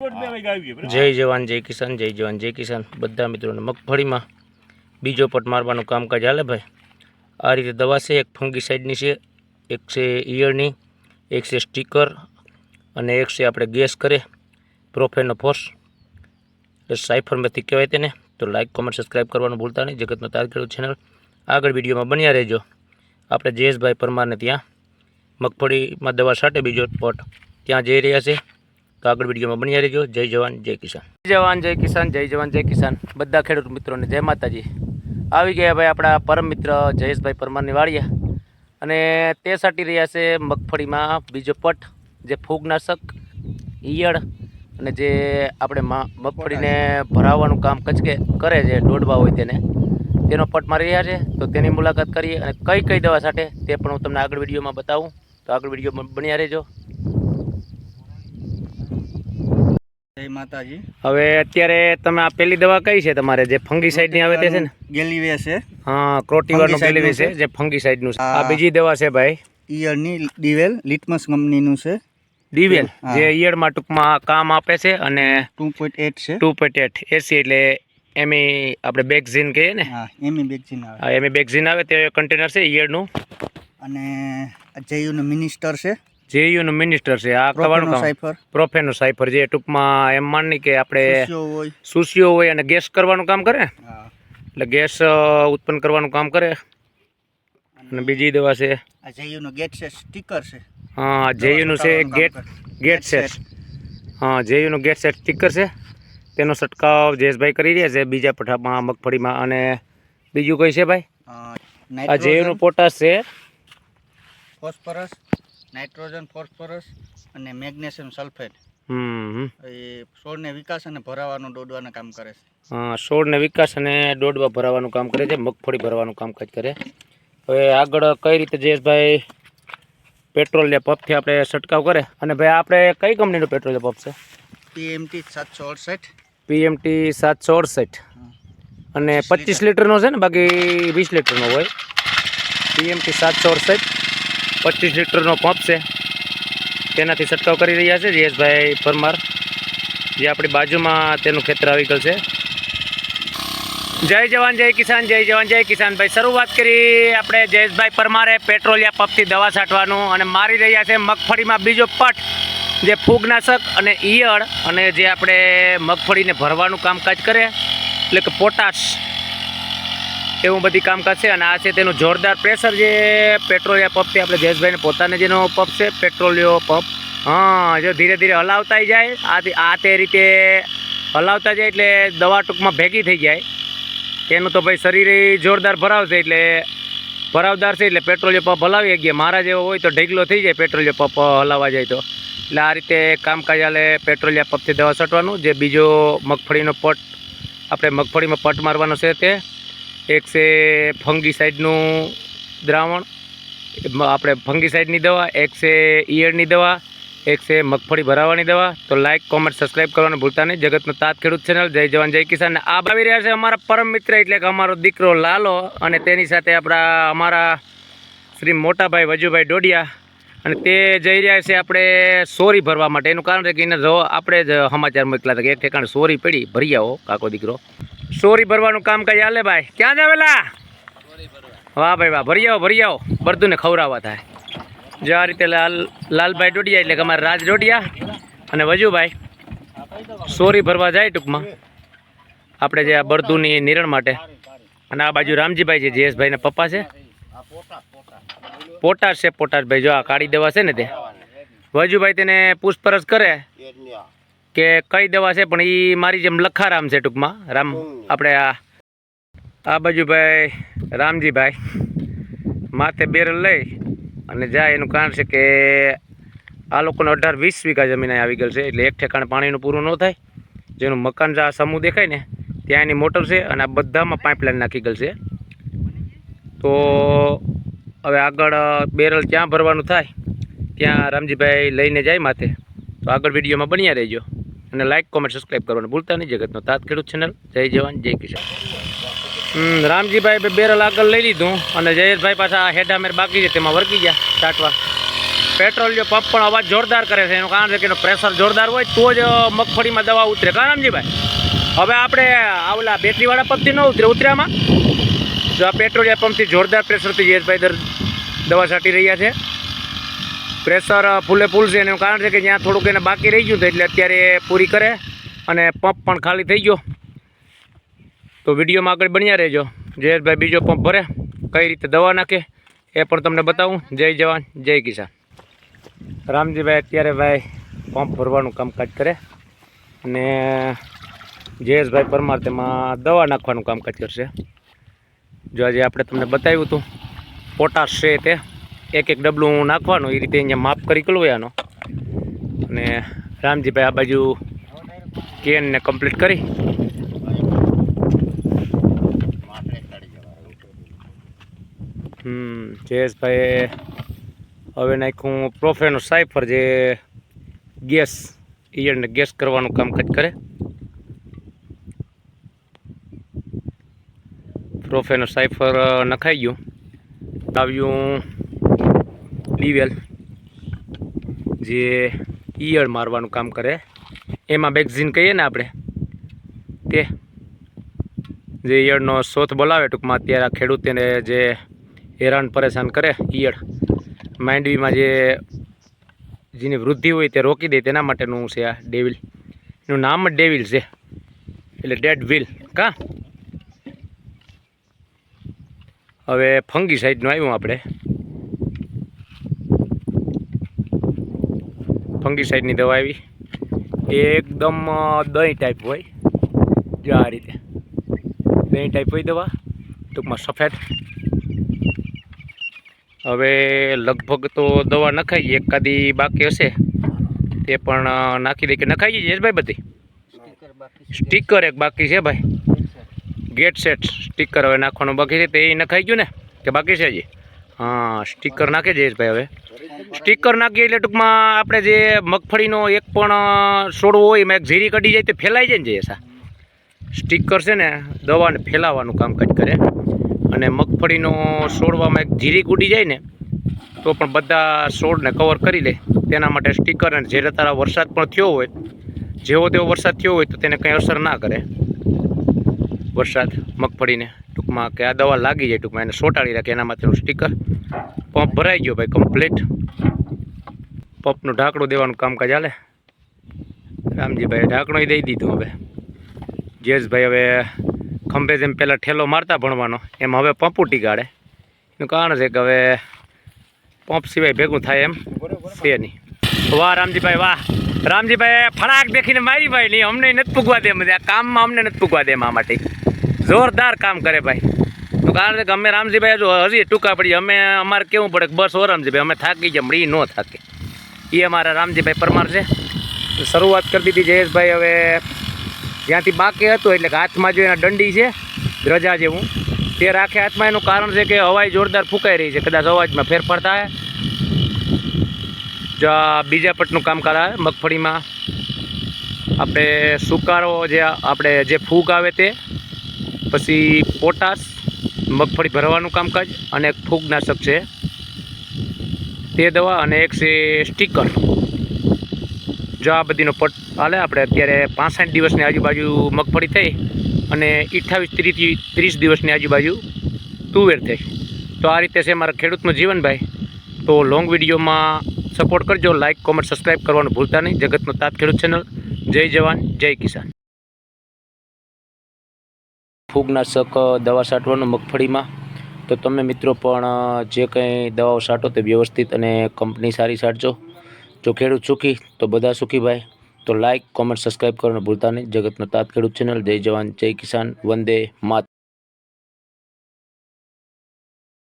જય જવાન જય કિસાન જય જવાન જય કિસાન. બધા મિત્રોને મગફળીમાં બીજો પટ મારવાનું કામકાજ હાલે ભાઈ? આ રીતે દવા છે એક ફંગીસાઇડની છે એક છે ઇયળની એક છે સ્ટીકર અને એક છે આપણે ગેસ કરે પ્રોફેનો ફોર્સ. એટલે સાઇફર મેથી કહેવાય તેને. તો લાઇક કોમેન્ટ સબસ્ક્રાઈબ કરવાનું ભૂલતા નહીં. જગતનો તાર ખેડૂત ચેનલ આગળ વિડીયોમાં બન્યા રહેજો. આપણે જયેશભાઈ પરમારને ત્યાં મગફળીમાં દવા છાંટે બીજો પટ. ત્યાં જઈ રહ્યા છે. તો આગળ વિડીયોમાં બન્યા રહેજો. જય જવાન, જય કિસાન. જય જવાન, જય કિસાન, જય જવાન, જય કિસાન. બધા ખેડૂત મિત્રોને જય માતાજી. આવી ગયા ભાઈ આપણા પરમ મિત્ર જયેશભાઈ પરમારની વાડિયા અને તે સાટી રહ્યા છે મગફળીમાં બીજો પટ, જે ફૂગનાશક, ઈયળ અને જે આપણે મગફળીને ભરાવવાનું કામ કચકે, કરે છે, દોડવા હોય તેને. તેનો પટ મારી રહ્યા છે. તો તેની મુલાકાત કરીએ અને કઈ કઈ દવા સાથે તે પણ હું તમને આગળ વિડીયોમાં બતાવું. તો આગળ વિડીયોમાં બન્યા રહેજો. માતાજી. હવે અત્યારે તમે આ પેલી દવા કઈ છે તમારે? જે ફંગીસાઇડની આવે તે છે ને? ગેલીવે છે. હા પેલી નું છે છે. જે ફંગીસાઇડનું છે. આ બીજી દવા છે ભાઈ. ઈયળની ડીવેલ લિટમસ કંપનીનું છે. ડીવેલ. જે ઈયળમાં ટૂંકમાં કામ આપે છે અને ટુ પોઈન્ટ એટ છે. ટુ પોઈન્ટ એટ એસી એટલે એમી આપણે બેગઝીન કહીએ ને? હા એમી બેગજીન આવે. એમી બેક્ઝિન આવે તે કન્ટેનર છે ઈયળનું. અને જેયુનું મિનિસ્ટર છે. જેયુનું મિનિસ્ટર છે. આ કવાનું કામ? પ્રોફેનો સાયફર જે ટૂંકમાં એમ માની કે આપણે સુશીઓ હોય. અને ગેસ કરવાનું કામ કરે? એટલે ગેસ ઉત્પન્ન કરવાનું કામ કરે? અને બીજી દવા છે? આ જેયુનું ગેટ છે સ્ટીકર છે. હા જેયુનું છે ગેટ ગેટ છે. સેટ. હા જેયુનું ગેટ સેટ સ્ટીકર છે. તેનો છંટકાવ જેશભાઈ કરી રહ્યા છે બીજા પઠામાં મગફળીમાં અને બીજું કઈ છે ભાઈ? આ જેયુનું પોટાશ છે. ફોસ્ફરસ. નાઇટ્રોજન ફોસ્ફરસ અને મેગ્નેશિયમ સલ્ફેટ. એ છોડને વિકાસ અને ભરાવાનું દોડવાનું કામ કરે છે. છોડને વિકાસ અને દોડવા ભરાવાનું કામ કરે છે મગફળી ભરવાનું કામકાજ કરે. હવે આગળ કઈ રીતે જયેશભાઈ પેટ્રોલિયા પંપથી આપણે છંટકાવ કરે? અને ભાઈ આપણે કઈ કંપનીનું પેટ્રોલ પંપ છે? પીએમટી સાતસો અડસઠ. પીએમટી સાતસો અડસઠ. અને પચીસ લીટરનો છે ને બાકી વીસ લીટરનો હોય. પીએમટી સાતસો અડસઠ. પચીસ લીટરનો પંપ છે. તેનાથી છંટકાવ કરી રહ્યા છે જયેશભાઈ પરમાર. જે આપણી બાજુમાં તેનું ખેતર આવી ગયું છે. જય જવાન, જય કિસાન, જય જવાન, જય કિસાન. ભાઈ, શરૂઆત કરી આપણે જયેશભાઈ પરમારે પેટ્રોલિયા પંપથી દવા છાંટવાનું અને મારી રહ્યા છે મગફળીમાં બીજો પટ જે ફૂગનાશક અને ઈયળ અને જે આપણે મગફળીને ભરવાનું કામકાજ કરે, એટલે કે પોટાશ. એવું બધી કામકાજ છે અને આ છે તેનું જોરદાર પ્રેશર જે પેટ્રોલિયા પંપથી આપણે જયેશભાઈને પોતાને જેનો પંપ છે પેટ્રોલિયો પંપ. હા, જો ધીરે ધીરે હલાવતા જાય. આથી આ તે રીતે હલાવતા જાય એટલે દવા ટૂંકમાં ભેગી થઈ જાય. તેનું તો ભાઈ શરીરે જોરદાર ભરાવશે એટલે ભરાવદાર છે એટલે પેટ્રોલિયો પંપ હલાવી શકીએ. મારા જેવો હોય તો ઢીકલો થઈ જાય પેટ્રોલિયો પંપ હલાવવા જાય તો. એટલે આ રીતે કામકાજ આલે પેટ્રોલિયા પંપથી દવા છટવાનું. જે બીજો મગફળીનો પટ આપણે મગફળીમાં પટ મારવાનો છે તે. એક છે ફંગીસાઇડનું દ્રાવણ આપણે ફંગીસાઇડની દવા, એક છે ઈયળની દવા, એક છે મગફળી ભરાવાની દવા. તો લાઇક કોમેન્ટ સબસ્ક્રાઇબ કરવાનું ભૂલતા નહીં. જગતનો તાત ખેડૂત ચેનલ જય જવાન, જય કિસાન. આ આવી રહ્યા છે અમારા પરમ મિત્ર એટલે કે અમારો દીકરો લાલો અને તેની સાથે આપણા, અમારા શ્રી મોટાભાઈ વજુભાઈ ડોડિયા. અને તે જઈ રહ્યા છે આપણે સોરી ભરવા માટે. એનું કારણ છે કે એને આપણે જ સમાચાર મોકલા હતા કે એક ઠેકાણે સોરી પડી ભરી આવો કાકો દીકરો. સોરી ભરવાનું કામ કઈ હાલે ભાઈ? ક્યાં આવેલા વાહ ભાઈ વાહ, ભરી આવો ભરી આવો. બરદુને ખવડાવવા થાય. જો આ રીતે લાલ, લાલભાઈ ડોડિયા એટલે કે અમારા રાજ ડોડિયા અને વજુભાઈ સોરી ભરવા જાય ટૂંકમાં. આપણે જે આ બરદુની નિરણ માટે. અને આ બાજુ રામજીભાઈ છે જયેશભાઈના પપ્પા છે. પોટાશ છે, પોટાશભાઈ. જો આ કાળી દવા છે ને તે. વજુભાઈ તેને પૂછપરછ કરે. કે કઈ દવા છે પણ એ મારી જેમ લખારામ છે ટૂંકમાં. રામ આપણે આ આ બાજુ ભાઈ રામજીભાઈ માથે બેરલ લઈ અને જાય એનું કારણ છે કે આ લોકોને અઢાર વીસ વીઘા જમીન આવી ગયેલ છે એટલે એક ઠેકાણે પાણીનું પૂરું ન થાય. જેનું મકાન જે આ સમૂહ દેખાય ને ત્યાં એની મોટર છે અને આ બધામાં પાઇપલાઇન નાખી ગયેલ છે. તો હવે આગળ બેરલ ક્યાં ભરવાનું થાય ત્યાં રામજીભાઈ લઈને જાય માથે. તો આગળ વિડીયોમાં બન્યા રહેજો. અને લાઇક કોમેન્ટ સબસ્ક્રાઈબ કરવાનું ભૂલતા નહીં. જગતનો તાત ખેડૂત ચેનલ જય જવાન, જય કિસાન. રામજીભાઈ બેરલ આગળ લઈ લીધું અને જયેશભાઈ પાછા હેઠા મેર બાકી છે, તેમાં વર્કી ગયા, ચાટવા. પેટ્રોલ જે પંપ પણ અવાજ જોરદાર કરે છે. એનું કારણ છે કે એનું પ્રેશર જોરદાર હોય તો જ મગફળીમાં દવા ઉતરે. કા રામજીભાઈ? હવે આપણે આવલા બેટરીવાળા પંપથી ન ઉતરે ઉતર્યામાં જો આ પેટ્રોલિયા પંપથી જોરદાર પ્રેશરથી જયેશભાઈ દર દવા છાંટી રહ્યા છે. પ્રેશર ફૂલે ફૂલ છે એનું કારણ છે કે જ્યાં થોડુંક એને બાકી રહી ગયું એટલે અત્યારે પૂરી કરે અને પંપ પણ ખાલી થઈ ગયો. તો વિડીયોમાં આગળ બન્યા રહેજો. જયેશભાઈ બીજો પંપ ભરે. કઈ રીતે દવા નાખે એ પણ તમને બતાવું. જય જવાન, જય કિસાન. રામજીભાઈ અત્યારે ભાઈ પંપ ભરવાનું કામકાજ કરે અને જયેશભાઈ પરમાર તેમાં દવા નાખવાનું કામકાજ કરશે. જો આજે આપણે તમને બતાવ્યું હતું, પોટાશ છે તે. એક એક ડબલું નાખવાનું, એ રીતે અહીંયા માપ કરી કલવાયાનો અને રામજીભાઈ આ બાજુ કેનને કમ્પ્લીટ કરી. હમ જયેશભાઈ હવે નાખ્યું પ્રોફેનો સાયફર જે ગેસ ઈયળને ગેસ કરવાનું કામકાજ કરે. પ્રોફેનો સાયફર નખાઈ ગયું. આવ્યું લીવેલ જે ઈયળ મારવાનું કામ કરે. એમાં બેગઝીન કહીએ ને આપણે તે જે ઈયળનો શોથ બોલાવે ટૂંકમાં અત્યારે આ ખેડૂતને જે હેરાન પરેશાન કરે ઈયળ, માંડવીમાં જે જેની વૃદ્ધિ હોય તે રોકી દે તેના માટેનું છે આ ડેવિલ એનું નામ જ ડેવિલ છે, એટલે ડેડ વિલ કા? હવે ફંગી સાઈડનું આવ્યું આપણે. ફંગી સાઈડની દવા આવી. એ એકદમ દહીં ટાઈપ હોય. જો આ રીતે. દહીં ટાઈપ હોય દવા. ટૂંકમાં સફેદ. હવે લગભગ તો દવા નખાઈ એકાદી બાકી હશે. તે પણ નાખી દે કે નખાઈ જઈએ ભાઈ બધી? સ્ટીકર એક બાકી છે ભાઈ. ગેટ સેટ સ્ટીકર હવે નાખવાનું બાકી છે તે નખાઈ ગયું ને? કે બાકી છે હજી? હા સ્ટીકર નાખી ભાઈ હવે. સ્ટીકર નાખીએ એટલે ટૂંકમાં આપણે જે મગફળીનો એક પણ છોડવો હોય એમાં એક ઝીરી કઢી જાય તે ફેલાઈ જાય ને જયેશા સ્ટીકર છે ને, દવાને ફેલાવવાનું કામકાજ કરે. અને મગફળીનો છોડવામાં એક જીરી ઉડી જાય ને, તો પણ બધા છોડને કવર કરી લે. તેના માટે સ્ટીકર અને જ્યારે તારા વરસાદ પણ થયો હોય, જેવો તેવો વરસાદ થયો હોય તો તેને કંઈ અસર ના કરે. વરસાદ, મગફળીને. ટૂંકમાં કે આ દવા લાગી જાય ટૂંકમાં, એને સોટાડી રાખે એના માટેનું સ્ટીકર પંપ ભરાઈ ગયો ભાઈ કમ્પ્લીટ પંપનું ઢાંકણું દેવાનું કામકાજ હાલે. રામજીભાઈ ઢાંકણું દઈ દીધું હવે. જેશભાઈ હવે ખંભે જેમ પહેલાં ઠેલો મારતા ભણવાનો, એમ હવે પંપુ ટીકાડે એનું કારણ છે કે હવે પંપ સિવાય ભેગું થાય એમ છે નહીં. વાહ રામજીભાઈ વાહ. રામજીભાઈ ફળાક દેખીને મારી ભાઈ નહીં, અમને નથી પૂગવા દે આ કામમાં અમને નથી પૂગવા દે એમાં માટે. જોરદાર કામ કરે ભાઈ. તો કારણ કે અમે રામજીભાઈ હજી ટૂંકા પડી, અમે અમારે કેવું પડે બસ ઓ રામજીભાઈ અમે થાકી જમ ઈ ન થાકે. એ અમારા રામજીભાઈ પરમાર છે. શરૂઆત કરી દીધી જયેશભાઈ હવે જ્યાંથી બાકી હતું એટલે કે હાથમાં જો એના દંડી છે, રજા જેવું તે રાખે હાથમાં, એનું કારણ છે કે હવાઈ જોરદાર ફૂંકાઈ રહી છે. કદાચ અવાજમાં ફેરફાર થાય. જો બીજા પટનું કામકાજ આવે, મગફળીમાં. આપણે સુકારો જે આપણે જે ફૂગ આવે તે પછી પોટાશ, મગફળી ભરવાનું કામકાજ અને એક ફૂગનાશક છે. તે દવા અને એક છે સ્ટીકર. જો આ બધીનો પટ હાલે, આપણે અત્યારે પાંસઠ દિવસની આજુબાજુ મગફળી થઈ અને અઠ્ઠાવીસ ત્રીસથી ત્રીસ દિવસની આજુબાજુ તુવેર થઈ. તો આ રીતે છે મારા ખેડૂતનું જીવનભાઈ તો લોંગ વિડીયોમાં સપોર્ટ કરજો લાઇક કોમેન્ટ સબસ્ક્રાઈબ કરવાનું ભૂલતા નહીં. જગતનો તાત ખેડૂત ચેનલ જય જવાન, જય કિસાન. ફૂગનાશક દવા છાંટવાનું મગફળીમાં. તો તમે મિત્રો પણ જે કંઈ દવાઓ છાંટો તે વ્યવસ્થિત અને કંપની સારી છાંટજો જો ખેડૂત સુખી, તો બધા સુખી ભાઈ. તો લાઇક કોમેન્ટ, સબસ્ક્રાઈબ કરવાનું ભૂલતા નહીં. જગતનો તાત ખેડૂત ચેનલ. જય જવાન, જય કિસાન. વંદે માત